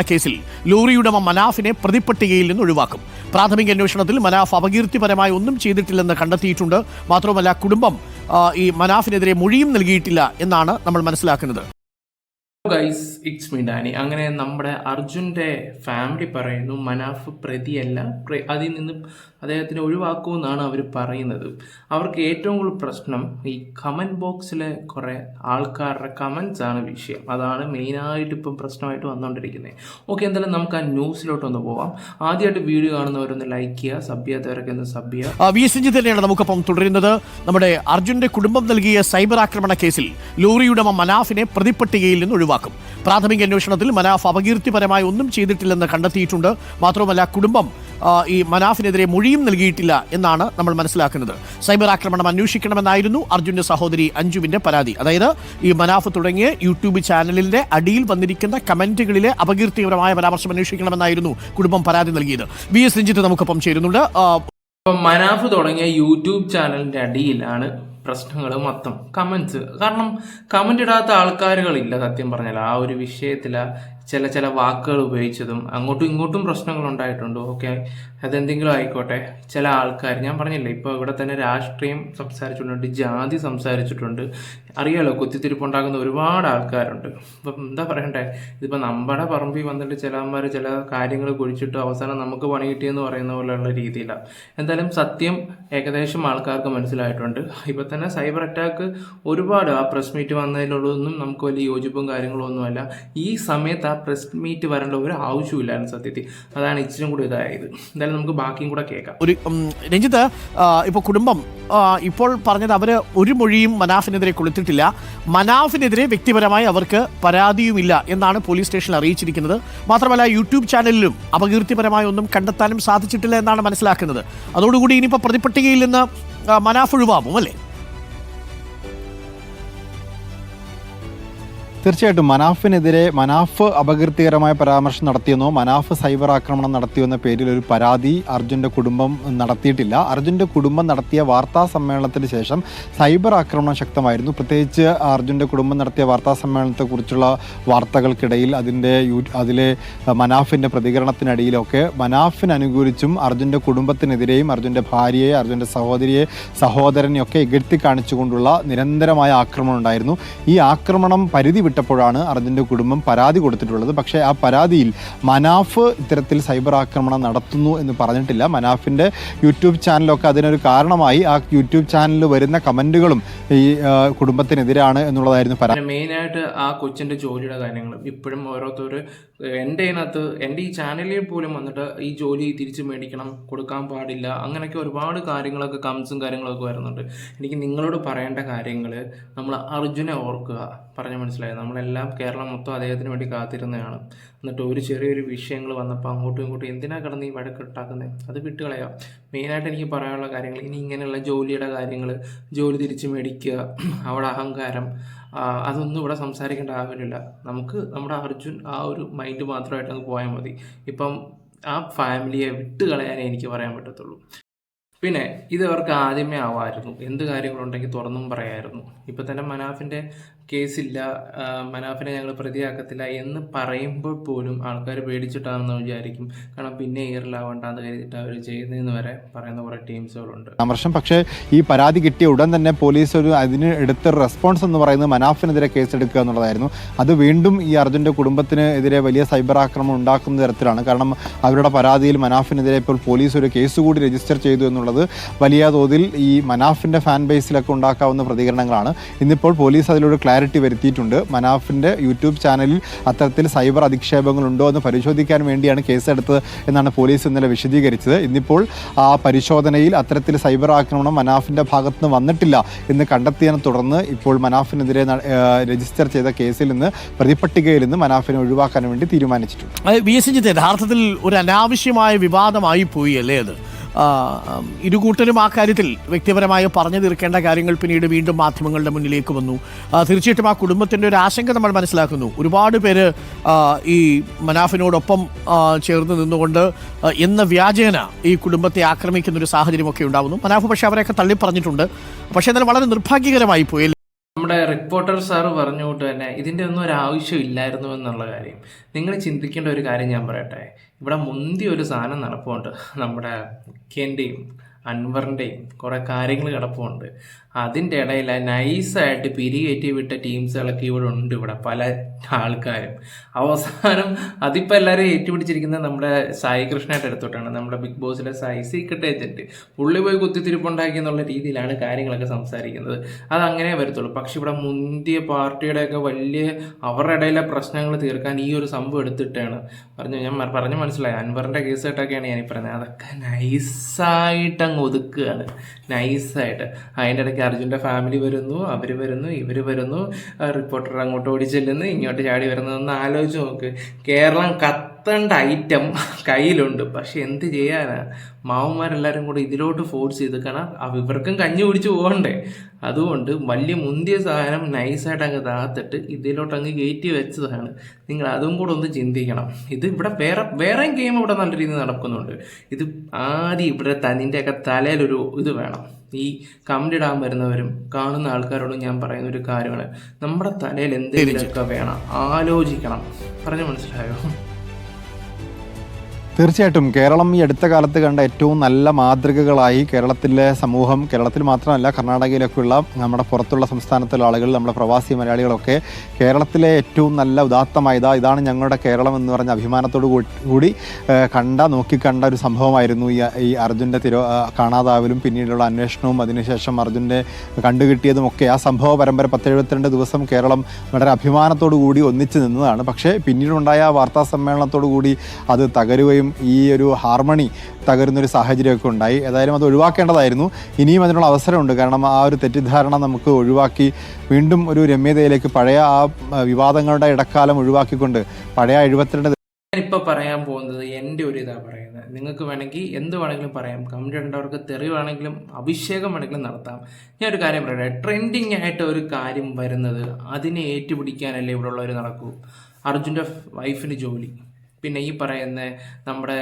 കേസിൽ ലോറിയുടമ മനാഫിനെ പ്രതിപ്പട്ടികയിൽ നിന്ന് ഒഴിവാക്കും. പ്രാഥമിക അന്വേഷണത്തിൽ മനാഫ് അപകീർത്തിപരമായി ഒന്നും ചെയ്തിട്ടില്ലെന്ന് കണ്ടെത്തിയിട്ടുണ്ട്. മാത്രമല്ല കുടുംബം ഈ മനാഫിനെതിരെ മൊഴിയും നൽകിയിട്ടില്ല എന്നാണ് നമ്മൾ മനസ്സിലാക്കുന്നത്. ഡാനി അങ്ങനെ നമ്മുടെ അർജുന്റെ ഫാമിലി പറയുന്നു മനാഫ് പ്രതിയല്ല പ്ര- അതിൽ നിന്ന് അദ്ദേഹത്തിനെ ഒഴിവാക്കുമെന്നാണ് അവർ പറയുന്നത്. അവർക്ക് ഏറ്റവും കൂടുതൽ പ്രശ്നം ഈ കമന്റ് ബോക്സിലെ കുറേ ആൾക്കാരുടെ കമൻസ് ആണ് വിഷയം. അതാണ് മെയിനായിട്ട് ഇപ്പം പ്രശ്നമായിട്ട് വന്നുകൊണ്ടിരിക്കുന്നത് ഓക്കെ എന്തായാലും നമുക്ക് ആ ന്യൂസിലോട്ട് ഒന്ന് പോവാം. ആദ്യമായിട്ട് വീഡിയോ കാണുന്നവരൊന്ന് ലൈക്ക് ചെയ്യുക സബ് ചെയ്യാത്തവരൊക്കെ ഒന്ന് സബ് ചെയ്യുക. വി എസ് രഞ്ജിത്ത് തന്നെയാണ് നമുക്കൊപ്പം തുടരുന്നത്. നമ്മുടെ അർജുന്റെ കുടുംബം നൽകിയ സൈബർ ആക്രമണ കേസിൽ ലോറിയുടെ ഉടമ മനാഫിനെ പ്രതിപ്പട്ടികയിൽ നിന്ന് ഒഴിവാക്കും. പ്രാഥമിക അന്വേഷണത്തിൽ മനാഫ് അപകീർത്തിപരമായി ഒന്നും ചെയ്തിട്ടില്ലെന്ന് കണ്ടെത്തിയിട്ടുണ്ട്. മാത്രമല്ല കുടുംബം ഈ മനാഫിനെതിരെ മൊഴിയും നൽകിയിട്ടില്ല എന്നാണ് നമ്മൾ മനസ്സിലാക്കുന്നത്. സൈബർ ആക്രമണം അന്വേഷിക്കണമെന്നായിരുന്നു അർജുന്റെ സഹോദരി അഞ്ജുവിന്റെ പരാതി. അതായത് ഈ മനാഫ് തുടങ്ങിയ യൂട്യൂബ് ചാനലിന്റെ അടിയിൽ വന്നിരിക്കുന്ന കമന്റുകളിലെ അപകീർത്തികരമായ പരാമർശം അന്വേഷിക്കണമെന്നായിരുന്നു കുടുംബം പരാതി നൽകിയത്. വി എസ് രഞ്ജിത്ത് നമുക്കൊപ്പം ചേരുന്നുണ്ട്. മനാഫ് തുടങ്ങിയ യൂട്യൂബ് ചാനലിന്റെ അടിയിലാണ് പ്രശ്നങ്ങൾ മൊത്തം. കമൻസ് കാരണം കമന്റ് ഇടാത്ത ആൾക്കാരുകളില്ല സത്യം പറഞ്ഞാൽ. ആ ഒരു വിഷയത്തിൽ ചില ചില വാക്കുകൾ ഉപയോഗിച്ചതും അങ്ങോട്ടും ഇങ്ങോട്ടും പ്രശ്നങ്ങൾ ഉണ്ടായിട്ടുണ്ട്. ഓക്കെ അതെന്തെങ്കിലും ആയിക്കോട്ടെ. ചില ആൾക്കാർ ഞാൻ പറഞ്ഞില്ലേ ഇപ്പോൾ ഇവിടെ തന്നെ രാഷ്ട്രീയം സംസാരിച്ചിട്ടുണ്ട് ജാതി സംസാരിച്ചിട്ടുണ്ട്. അറിയാലോ കുത്തിത്തിരിപ്പുണ്ടാകുന്ന ഒരുപാട് ആൾക്കാരുണ്ട്. അപ്പം എന്താ പറയണ്ടേ? ഇതിപ്പോൾ നമ്മുടെ പറമ്പിൽ വന്നിട്ട് ചിലന്മാർ ചില കാര്യങ്ങൾ കുഴിച്ചിട്ട് അവസാനം നമുക്ക് പണി കിട്ടിയെന്ന് പറയുന്ന പോലെയുള്ള രീതിയിലാണ് എന്തായാലും സത്യം ഏകദേശം ആൾക്കാർക്ക് മനസ്സിലായിട്ടുണ്ട്. ഇപ്പം തന്നെ സൈബർ അറ്റാക്ക് ഒരുപാട് ആ പ്രസ് മീറ്റ് വന്നതിലുള്ളതൊന്നും നമുക്ക് വലിയ യോജിപ്പും കാര്യങ്ങളും ഒന്നുമല്ല. ഈ സമയത്ത് ആ പ്രസ് മീറ്റ് വരേണ്ട ഒരു ആവശ്യമില്ലായിരുന്നു സത്യത്തിൽ. അതാണ് ഇച്ചിരി കൂടി ഇതായത്. എന്തായാലും നമുക്ക് ബാക്കിയും കൂടെ കേൾക്കാം. ഒരു രഞ്ജിത്ത് ഇപ്പൊ കുടുംബം ഇപ്പോൾ പറഞ്ഞത് അവർ ഒരു മൊഴിയും മനാഫിനെതിരെ കൊടുത്തിട്ടില്ല മനാഫിനെതിരെ വ്യക്തിപരമായി അവർക്ക് പരാതിയുമില്ല എന്നാണ് പോലീസ് സ്റ്റേഷനിൽ അറിയിച്ചിരിക്കുന്നത്. മാത്രമല്ല യൂട്യൂബ് ചാനലിലും അപകീർത്തിപരമായ ഒന്നും കണ്ടെത്താനും സാധിച്ചിട്ടില്ല എന്നാണ് മനസ്സിലാക്കുന്നത്. അതോടുകൂടി ഇനിയിപ്പോൾ പ്രതിപട്ടികയിൽ നിന്ന് മനാഫ് ഒഴിവാകും അല്ലേ? തീർച്ചയായിട്ടും മനാഫിനെതിരെ മനാഫ് അപകീർത്തികരമായ പരാമർശം നടത്തിയെന്നോ മനാഫ് സൈബർ ആക്രമണം നടത്തിയെന്ന പേരിൽ ഒരു പരാതി അർജുന്റെ കുടുംബം നടത്തിയിട്ടില്ല. അർജുന്റെ കുടുംബം നടത്തിയ വാർത്താ സമ്മേളനത്തിന് ശേഷം സൈബർ ആക്രമണം ശക്തമായിരുന്നു. പ്രത്യേകിച്ച് അർജുന്റെ കുടുംബം നടത്തിയ വാർത്താ സമ്മേളനത്തെക്കുറിച്ചുള്ള വാർത്തകൾക്കിടയിൽ അതിന്റെ അതിലെ മനാഫിന്റെ പ്രതികരണത്തിനടിയിലൊക്കെ മനാഫിന് അനുകൂലിച്ചും അർജുന്റെ കുടുംബത്തിനെതിരെയും അർജുന്റെ ഭാര്യയെ അർജുന്റെ സഹോദരിയെ സഹോദരനെയൊക്കെ ഇകഴ്ത്തി കാണിച്ചുകൊണ്ടുള്ള നിരന്തരമായ ആക്രമണം ഉണ്ടായിരുന്നു. ഈ ആക്രമണം പരിധി വിട്ടപ്പോഴാണ് അർജുന്റെ കുടുംബം പരാതി കൊടുത്തിട്ടുള്ളത്. പക്ഷേ ആ പരാതിയിൽ മനാഫ് ഇത്തരത്തിൽ സൈബർ ആക്രമണം നടത്തുന്നു എന്ന് പറഞ്ഞിട്ടില്ല. മനാഫിന്റെ യൂട്യൂബ് ചാനലൊക്കെ അതിനൊരു കാരണമായി. ആ യൂട്യൂബ് ചാനലിൽ വരുന്ന കമന്റുകളും ഈ കുടുംബത്തിനെതിരാണ് എന്നുള്ളതായിരുന്നു പരാതി. മെയിനായിട്ട് ആ കൊച്ചിന്റെ ജോലിയുടെ കാര്യങ്ങളും ഇപ്പോഴും ഓരോരുത്തർ എന്റെ അതിനകത്ത് എന്റെ ഈ ചാനലിൽ പോലും വന്നിട്ട് ഈ ജോലി തിരിച്ചു മേടിക്കണം കൊടുക്കാൻ പാടില്ല അങ്ങനെയൊക്കെ ഒരുപാട് കാര്യങ്ങളൊക്കെ കംസും കാര്യങ്ങളൊക്കെ വരുന്നുണ്ട്. എനിക്ക് നിങ്ങളോട് പറയേണ്ട കാര്യങ്ങൾ നമ്മൾ അർജുനെ ഓർക്കുക. പറഞ്ഞ് മനസ്സിലായത് നമ്മളെല്ലാം കേരളം മൊത്തം അദ്ദേഹത്തിന് വേണ്ടി കാത്തിരുന്നതാണ്. എന്നിട്ട് ഒരു ചെറിയൊരു വിഷയങ്ങൾ വന്നപ്പോൾ അങ്ങോട്ടും ഇങ്ങോട്ടും എന്തിനാ കിടന്ന് ഈ വഴക്കിട്ടാക്കുന്നത് അത് വിട്ടുകളയാം. മെയിനായിട്ട് എനിക്ക് പറയാനുള്ള കാര്യങ്ങൾ ഇനി ഇങ്ങനെയുള്ള ജോലിയുടെ കാര്യങ്ങൾ ജോലി തിരിച്ച് മേടിക്കുക അവിടെ അഹങ്കാരം അതൊന്നും ഇവിടെ സംസാരിക്കേണ്ട ആവശ്യമില്ല. നമുക്ക് നമ്മുടെ അർജുൻ ആ ഒരു മൈൻഡ് മാത്രമായിട്ട് അങ്ങ് പോയാൽ മതി. ഇപ്പം ആ ഫാമിലിയെ വിട്ട് കളയാനേ എനിക്ക് പറയാൻ പറ്റത്തുള്ളൂ. പിന്നെ ഇത് അവർക്ക് ആദ്യമേ ആവായിരുന്നു എന്ത് കാര്യങ്ങളുണ്ടെങ്കിൽ തുറന്നും പറയായിരുന്നു. ഇപ്പം തന്നെ മനാഫിന്റെ കേസില്ല മനാഫിനെ ഞങ്ങൾ പ്രതിയാക്കത്തില്ല എന്ന് പറയുമ്പോൾ പോലും ആൾക്കാർ പേടിച്ചിട്ടാണെന്ന് വിചാരിക്കും. കാരണം പിന്നെ ഇയറിലാവണ്ടെന്ന് കരുതിയിട്ട് അവർ ചെയ്യുന്നതെന്ന് വരെ പറയുന്ന കുറേ ടീംസുകളുണ്ട്. പരാമർശം പക്ഷേ ഈ പരാതി കിട്ടിയ ഉടൻ തന്നെ പോലീസ് ഒരു അതിന് എടുത്ത റെസ്പോൺസ് എന്ന് പറയുന്നത് മനാഫിനെതിരെ കേസെടുക്കുക എന്നുള്ളതായിരുന്നു. അത് വീണ്ടും ഈ അർജുന്റെ കുടുംബത്തിന് എതിരെ വലിയ സൈബർ ആക്രമണം ഉണ്ടാക്കുന്ന തരത്തിലാണ്. കാരണം അവരുടെ പരാതിയിൽ മനാഫിനെതിരെ ഇപ്പോൾ പോലീസ് ഒരു കേസ് കൂടി രജിസ്റ്റർ ചെയ്തു എന്നുള്ളത് വലിയ തോതിൽ ഈ മനാഫിന്റെ ഫാൻ ബേസിലൊക്കെ ഉണ്ടാക്കാവുന്ന പ്രതികരണങ്ങളാണ്. ഇന്നിപ്പോൾ പോലീസ് അതിലൊരു ക്ലാരിറ്റി വരുത്തിയിട്ടുണ്ട്. മനാഫിന്റെ യൂട്യൂബ് ചാനലിൽ അത്തരത്തിൽ സൈബർ അധിക്ഷേപങ്ങളുണ്ടോ എന്ന് പരിശോധിക്കാൻ വേണ്ടിയാണ് കേസെടുത്തത് എന്നാണ് പോലീസ് ഇന്നലെ വിശദീകരിച്ചത്. ഇന്നിപ്പോൾ ആ പരിശോധനയിൽ അത്തരത്തിൽ സൈബർ ആക്രമണം മനാഫിന്റെ ഭാഗത്ത് നിന്ന് വന്നിട്ടില്ല എന്ന് കണ്ടെത്തിയതിനെ തുടർന്ന് ഇപ്പോൾ മനാഫിനെതിരെ രജിസ്റ്റർ ചെയ്ത കേസിൽ നിന്ന് പ്രതിപട്ടികയിൽ നിന്ന് മനാഫിനെ ഒഴിവാക്കാൻ വേണ്ടി തീരുമാനിച്ചിട്ടുണ്ട്. വി എസ് യഥാർത്ഥത്തിൽ ഒരു അനാവശ്യമായ വിവാദമായി പോയി അല്ലേ അത്? ആ, കൂട്ടരും ആ കാര്യത്തിൽ വ്യക്തിപരമായി പറഞ്ഞു തീർക്കേണ്ട കാര്യങ്ങൾ പിന്നീട് വീണ്ടും മാധ്യമങ്ങളുടെ മുന്നിലേക്ക് വന്നു. തീർച്ചയായിട്ടും ആ കുടുംബത്തിന്റെ ഒരു ആശങ്ക നമ്മൾ മനസ്സിലാക്കുന്നു. ഒരുപാട് പേര് ഈ മനാഫിനോടൊപ്പം ചേർന്ന് നിന്നുകൊണ്ട് എന്ന വ്യാജേന ഈ കുടുംബത്തെ ആക്രമിക്കുന്ന ഒരു സാഹചര്യമൊക്കെ ഉണ്ടാകുന്നു മനാഫ് പക്ഷേ അവരെയൊക്കെ തള്ളി പറഞ്ഞിട്ടുണ്ട് പക്ഷേ എന്നാൽ വളരെ നിർഭാഗ്യകരമായി പോയി? നമ്മുടെ റിപ്പോർട്ടർ സാറ് പറഞ്ഞു കൊണ്ട് തന്നെ ഇതിന്റെ ഒന്നും ഒരു ആവശ്യം ഇല്ലായിരുന്നു എന്നുള്ള കാര്യം. നിങ്ങൾ ചിന്തിക്കേണ്ട ഒരു കാര്യം ഞാൻ പറയട്ടെ. ഇവിടെ മുന്തി ഒരു സാധനം നടപ്പുണ്ട്. നമ്മുടെ മുഖ്യന്റെയും അൻവറിന്റെയും കുറേ കാര്യങ്ങൾ കിടപ്പുണ്ട്. അതിന്റെ ഇടയിൽ നൈസായിട്ട് പിരികേറ്റി വിട്ട ടീംസുകളൊക്കെ ഇവിടെ ഉണ്ട് ഇവിടെ പല ആൾക്കാരും. അവസാനം അതിപ്പോൾ എല്ലാവരും ഏറ്റുപിടിച്ചിരിക്കുന്നത് നമ്മുടെ സായി കൃഷ്ണയുടെ അടുത്തോട്ടാണ്. നമ്മുടെ ബിഗ് ബോസിലെ സായി സീക്രട്ട് ഏജന്റ് പുള്ളി പോയി കുത്തിത്തിരിപ്പുണ്ടാക്കി എന്നുള്ള രീതിയിലാണ് കാര്യങ്ങളൊക്കെ സംസാരിക്കുന്നത്. അത് അങ്ങനെ വരത്തുള്ളൂ. പക്ഷെ ഇവിടെ മുന്തിയ പാർട്ടിയുടെയൊക്കെ വലിയ അവരുടെ ഇടയിലെ പ്രശ്നങ്ങൾ തീർക്കാൻ ഈ ഒരു സംഭവം എടുത്തിട്ടാണ്. പറഞ്ഞു ഞാൻ പറഞ്ഞു മനസ്സിലായി. അൻവറിന്റെ കേസ് കേട്ടൊക്കെയാണ് ഞാൻ പറയുന്നത്. അതൊക്കെ നൈസായിട്ട് അങ്ങ് ഒതുക്കുകയാണ്. നൈസായിട്ട്. അതിന്റെ ഇടയ്ക്ക് അർജുന്റെ ഫാമിലി വരുന്നു അവർ വരുന്നു ഇവർ വരുന്നു. റിപ്പോർട്ടർ അങ്ങോട്ട് ഓടി ചെല്ലുന്നു ഇങ്ങോട്ട് ചാടി വരുന്നു. ഒന്ന് ആലോചിച്ച് നോക്ക്. കേരളം കത്തേണ്ട ഐറ്റം കയ്യിലുണ്ട്. പക്ഷെ എന്ത് ചെയ്യാനാ? മാവന്മാരെല്ലാവരും കൂടെ ഇതിലോട്ട് ഫോഴ്സ് ചെയ്ത് കാരണം ഇവർക്കും കഞ്ഞി കുടിച്ച് പോകണ്ടേ? അതുകൊണ്ട് വലിയ മുന്തിയ സാധനം നൈസായിട്ട് അങ്ങ് താത്തിട്ട് ഇതിലോട്ട് അങ്ങ് കയറ്റി വെച്ചതാണ്. നിങ്ങൾ അതും കൂടെ ഒന്ന് ചിന്തിക്കണം. ഇത് ഇവിടെ വേറെ വേറെ ഗെയിം ഇവിടെ നല്ല രീതിയിൽ നടക്കുന്നുണ്ട്. ഇത് ആദ്യം ഇവിടെ തനിന്റെയൊക്കെ തലയിലൊരു ഇത് വേണം. ഈ കമന്റ് ഇടാൻ വരുന്നവരും കാണുന്ന ആൾക്കാരോടും ഞാൻ പറയുന്ന ഒരു കാര്യമാണ്. നമ്മുടെ തലയിൽ എന്തെങ്കിലുമൊക്കെ വേണം. ആലോചിക്കണം. പറഞ്ഞു മനസ്സിലായോ? തീർച്ചയായിട്ടും കേരളം ഈ അടുത്ത കാലത്ത് കണ്ട ഏറ്റവും നല്ല മാതൃകകളായി കേരളത്തിലെ സമൂഹം കേരളത്തിൽ മാത്രമല്ല കർണാടകയിലൊക്കെയുള്ള നമ്മുടെ പുറത്തുള്ള സംസ്ഥാനത്തുള്ള ആളുകൾ നമ്മുടെ പ്രവാസി മലയാളികളൊക്കെ കേരളത്തിലെ ഏറ്റവും നല്ല ഉദാത്തമായ ഇതാ ഇതാണ് ഞങ്ങളുടെ കേരളം എന്ന് പറഞ്ഞ അഭിമാനത്തോടു കൂടി കണ്ട നോക്കിക്കണ്ട ഒരു സംഭവമായിരുന്നു ഈ ഈ അർജുന്റെ തിരോ കാണാതാവലും പിന്നീടുള്ള അന്വേഷണവും അതിനുശേഷം അർജുന്റെ കണ്ടുകിട്ടിയതും ഒക്കെ ആ സംഭവ പരമ്പര പത്തെഴുപത്തിരണ്ട് ദിവസം കേരളം വളരെ അഭിമാനത്തോടു കൂടി ഒന്നിച്ചു നിന്നതാണ്. പക്ഷേ പിന്നീടുണ്ടായ വാർത്താ സമ്മേളനത്തോടു കൂടി അത് തകരുകയും ഈ ഒരു ഹാർമണി തകരുന്നൊരു സാഹചര്യമൊക്കെ ഉണ്ടായി. ഏതായാലും അത് ഒഴിവാക്കേണ്ടതായിരുന്നു. ഇനിയും അതിനുള്ള അവസരമുണ്ട്. കാരണം ആ ഒരു തെറ്റിദ്ധാരണ നമുക്ക് ഒഴിവാക്കി വീണ്ടും ഒരു രമ്യതയിലേക്ക് പഴയ ആ വിവാദങ്ങളുടെ ഇടക്കാലം ഒഴിവാക്കിക്കൊണ്ട് പഴയ എഴുപത്തിരണ്ട് ഞാനിപ്പോൾ പറയാൻ പോകുന്നത് എന്റെ ഒരു ഇതാണ് പറയുന്നത്. നിങ്ങൾക്ക് വേണമെങ്കിൽ എന്ത് വേണമെങ്കിലും പറയാം. കമന്റ് ഉണ്ടവർക്ക് തെറി വേണമെങ്കിലും അഭിഷേകം വേണമെങ്കിലും നടത്താം. ഞാൻ ഒരു കാര്യം പറയട്ടെ. ട്രെൻഡിങ് ആയിട്ട് ഒരു കാര്യം വരുന്നത് അതിനെ ഏറ്റുപിടിക്കാനല്ലേ ഇവിടെ ഉള്ളവർ നടക്കൂ? അർജുന്റെ വൈഫിന് ജോലി. പിന്നെ ഈ പറയുന്ന നമ്മുടെ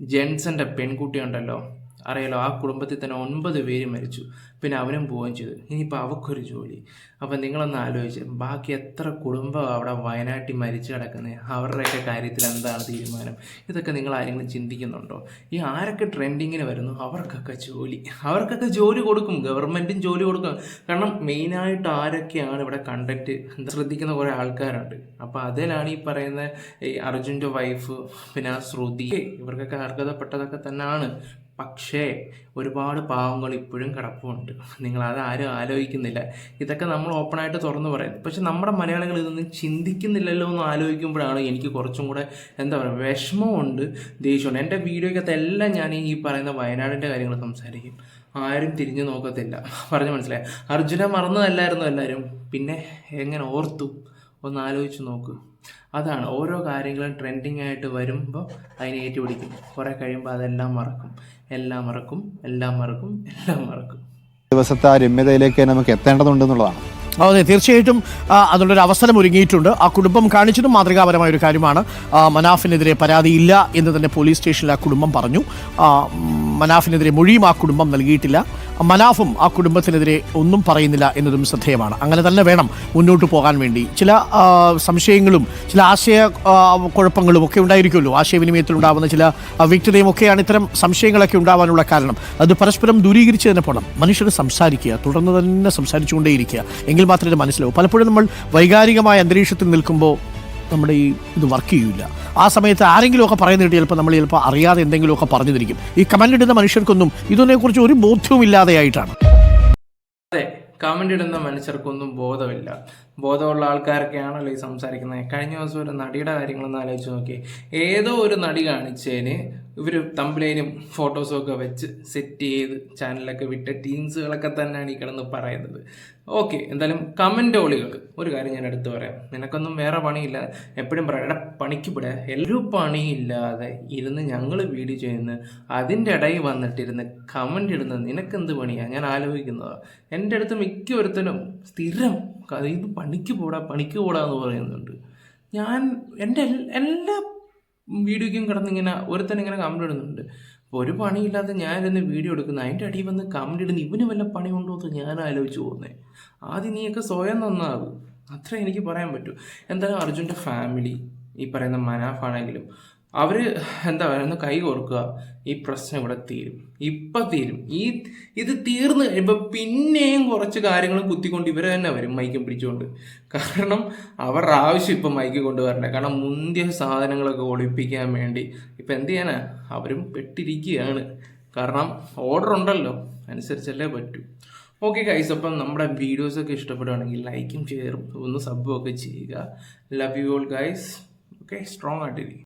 ജെൻസന്റെ പെൺകുട്ടി ഉണ്ടല്ലോ അറിയാലോ ആ കുടുംബത്തിൽ തന്നെ ഒൻപത് പേര് മരിച്ചു. പിന്നെ അവനും പോവുകയും ചെയ്തു. ഇനിയിപ്പോൾ അവക്കൊരു ജോലി. അപ്പം നിങ്ങളൊന്ന് ആലോചിച്ച് ബാക്കി എത്ര കുടുംബം അവിടെ വയനാട്ടിൽ മരിച്ചു കിടക്കുന്നത് അവരുടെയൊക്കെ കാര്യത്തിൽ എന്താണ് തീരുമാനം? ഇതൊക്കെ നിങ്ങൾ ആരെങ്കിലും ചിന്തിക്കുന്നുണ്ടോ? ഈ ആരൊക്കെ ട്രെൻഡിങ്ങിന് വരുന്നു? അവർക്കൊക്കെ ജോലി. അവർക്കൊക്കെ ജോലി കൊടുക്കും. ഗവൺമെന്റും ജോലി കൊടുക്കും. കാരണം മെയിനായിട്ട് ആരൊക്കെയാണ് ഇവിടെ കണ്ടക്റ്റ് ശ്രദ്ധിക്കുന്ന കുറേ ആൾക്കാരുണ്ട്. അപ്പോൾ അതിലാണ് ഈ പറയുന്ന ഈ അർജുന്റെ വൈഫ് പിന്നെ ആ ശ്രുതി. ഇവർക്കൊക്കെ അർഹതപ്പെട്ടതൊക്കെ തന്നെയാണ്. പക്ഷേ ഒരുപാട് പാവങ്ങൾ ഇപ്പോഴും കിടപ്പുണ്ട്. നിങ്ങൾ അത് ആരും ആലോചിക്കുന്നില്ല. ഇതൊക്കെ നമ്മൾ ഓപ്പണായിട്ട് തുറന്നു പറയും പക്ഷെ നമ്മുടെ മലയാളികൾ ഇതൊന്നും ചിന്തിക്കുന്നില്ലല്ലോ എന്ന് ആലോചിക്കുമ്പോഴാണ് എനിക്ക് കുറച്ചും കൂടെ എന്താ പറയുക വിഷമമുണ്ട് ദേഷ്യമുണ്ട് എന്റെ വീഡിയോയ്ക്കകത്ത് എല്ലാം ഞാൻ ഈ പറയുന്ന വയനാടിന്റെ കാര്യങ്ങൾ സംസാരിക്കും. ആരും തിരിഞ്ഞു നോക്കത്തില്ല. പറഞ്ഞു മനസ്സിലായി? അർജുന മറന്നതല്ലായിരുന്നു എല്ലാവരും. പിന്നെ എങ്ങനെ ഓർത്തു? ഒന്ന് ആലോചിച്ച് നോക്ക്. അതാണ് ഓരോ കാര്യങ്ങളും ട്രെൻഡിങ് ആയിട്ട് വരുമ്പോൾ അതിനെ ഏറ്റുപിടിക്കും. കുറേ കഴിയുമ്പോൾ അതെല്ലാം മറക്കും. എല്ലാം മറക്കും. എല്ലാം മറക്കും. എല്ലാം മറക്കും. ദിവസത്തെ ആ രമ്യതയിലേക്ക് നമുക്ക് എത്തേണ്ടതുണ്ടെന്നുള്ളതാണ് അതെ തീർച്ചയായിട്ടും അതിനുള്ളൊരു അവസരം ഒരുങ്ങിയിട്ടുണ്ട്. ആ കുടുംബം കാണിച്ചതും മാതൃകാപരമായ ഒരു കാര്യമാണ് മനാഫിനെതിരെ പരാതിയില്ല എന്ന് തന്നെ പോലീസ് സ്റ്റേഷനിൽ ആ കുടുംബം പറഞ്ഞു. മനാഫിനെതിരെ മൊഴിയും ആ കുടുംബം നൽകിയിട്ടില്ല. മനാഫും ആ കുടുംബത്തിനെതിരെ ഒന്നും പറയുന്നില്ല എന്നതും ശ്രദ്ധേയമാണ്. അങ്ങനെ തന്നെ വേണം മുന്നോട്ട് പോകാൻ വേണ്ടി. ചില സംശയങ്ങളും ചില ആശയ കുഴപ്പങ്ങളും ഒക്കെ ഉണ്ടായിരിക്കുമല്ലോ. ആശയവിനിമയത്തിൽ ഉണ്ടാകുന്ന ചില വ്യക്തതയും ഒക്കെയാണ് ഇത്തരം സംശയങ്ങളൊക്കെ ഉണ്ടാവാനുള്ള കാരണം. അത് പരസ്പരം ദൂരീകരിച്ച് തന്നെ പോകണം മനുഷ്യർ സംസാരിക്കുക തുടർന്ന് തന്നെ സംസാരിച്ചുകൊണ്ടേയിരിക്കുക. എങ്കിൽ മാത്രമേ മനസ്സിലാവൂ. പലപ്പോഴും നമ്മൾ വൈകാരികമായ അന്തരീക്ഷത്തിൽ നിൽക്കുമ്പോൾ നമ്മുടെ ഈ ഇത് വർക്ക് ചെയ്യില്ല ആ സമയത്ത് ആരെങ്കിലുമൊക്കെ പറയുന്നത് ചിലപ്പോൾ നമ്മൾ ചിലപ്പോൾ അറിയാതെ എന്തെങ്കിലുമൊക്കെ പറഞ്ഞു തിരിക്കും ഈ കമന്റ് ഇടുന്ന മനുഷ്യർക്കൊന്നും ഇതിനെക്കുറിച്ച് ഒരു ബോധ്യവും ഇല്ലാതെയായിട്ടാണ് അതെ കമന്റ് ഇടുന്ന മനുഷ്യർക്കൊന്നും ബോധമില്ല. ബോധമുള്ള ആൾക്കാരൊക്കെയാണല്ലോ ഈ സംസാരിക്കുന്നത്. കഴിഞ്ഞ ദിവസം ഒരു നടിയുടെ കാര്യങ്ങളൊന്ന് ആലോചിച്ച് നോക്കി. ഏതോ ഒരു നടി കാണിച്ചതിന് ഇവർ തമ്പിലേനും ഫോട്ടോസും ഒക്കെ വെച്ച് സെറ്റ് ചെയ്ത് ചാനലൊക്കെ വിട്ട ടീംസുകളൊക്കെ തന്നെയാണ് ഈ കിടന്ന് പറയുന്നത്. ഓക്കെ എന്തായാലും കമന്റ് ഓളികൾ ഒരു കാര്യം ഞാൻ എടുത്തു പറയാം. നിനക്കൊന്നും വേറെ പണിയില്ല. എപ്പോഴും പറയാം എടാ പണിക്ക് വിടുക എല്ലാ പണിയില്ലാതെ ഇരുന്ന് ഞങ്ങൾ വീഡിയോ ചെയ്യുന്ന. അതിന്റെ ഇടയിൽ വന്നിട്ടിരുന്ന് കമന്റ് ഇടുന്നത് നിനക്കെന്ത് പണിയാണ് ഞാൻ ആലോചിക്കുന്നതാണ് എന്റെ അടുത്ത് മിക്ക ഒരുത്തനും സ്ഥിരം ഇത് പണിക്ക് പോടാ പണിക്ക് പോടാ എന്ന് പറയുന്നുണ്ട്. ഞാൻ എന്റെ എല്ലാ വീഡിയോയ്ക്കും കിടന്നിങ്ങനെ ഒരുത്തൻ ഇങ്ങനെ കമന്റ് ഇടുന്നുണ്ട്. അപ്പോൾ ഒരു പണിയില്ലാതെ ഞാനിരുന്ന് വീഡിയോ എടുക്കുന്ന. അതിന്റെ അടിയിൽ വന്ന് കമന്റ് ഇടുന്ന. ഇവന് വല്ല പണിയുണ്ടോ എന്ന് ഞാൻ ആലോചിച്ച് പോകുന്നത് ആദ്യം നീയൊക്കെ സ്വയം നന്നാകും. അത്രേ എനിക്ക് പറയാൻ പറ്റൂ. എന്തായാലും അർജുന്റെ ഫാമിലി ഈ പറയുന്ന മനാഫാണെങ്കിലും അവർ എന്താ പറയുക കൈ കോർക്കുക ഈ പ്രശ്നം ഇവിടെ തീരും. ഇപ്പം തീരും. ഈ ഇത് തീർന്ന് കഴിയുമ്പോൾ പിന്നെയും കുറച്ച് കാര്യങ്ങൾ കുത്തിക്കൊണ്ട് ഇവർ തന്നെ വരും മൈക്കും പിടിച്ചുകൊണ്ട് കാരണം അവരുടെ ആവശ്യം ഇപ്പം മൈക്ക് കൊണ്ടുവരണ്ടേ. കാരണം മുന്തിയ സാധനങ്ങളൊക്കെ ഒളിപ്പിക്കാൻ വേണ്ടി ഇപ്പം എന്ത് ചെയ്യാനാ? അവരും പെട്ടിരിക്കുകയാണ്. കാരണം ഓർഡർ ഉണ്ടല്ലോ. അനുസരിച്ചല്ലേ പറ്റൂ. ഓക്കെ ഗൈസ് അപ്പം നമ്മുടെ വീഡിയോസൊക്കെ ഇഷ്ടപ്പെടുകയാണെങ്കിൽ ലൈക്കും ഷെയറും ഒന്ന് സബ്ബും ഒക്കെ ചെയ്യുക. Love you all guys okay strong ആയിട്ടിരിക്കും.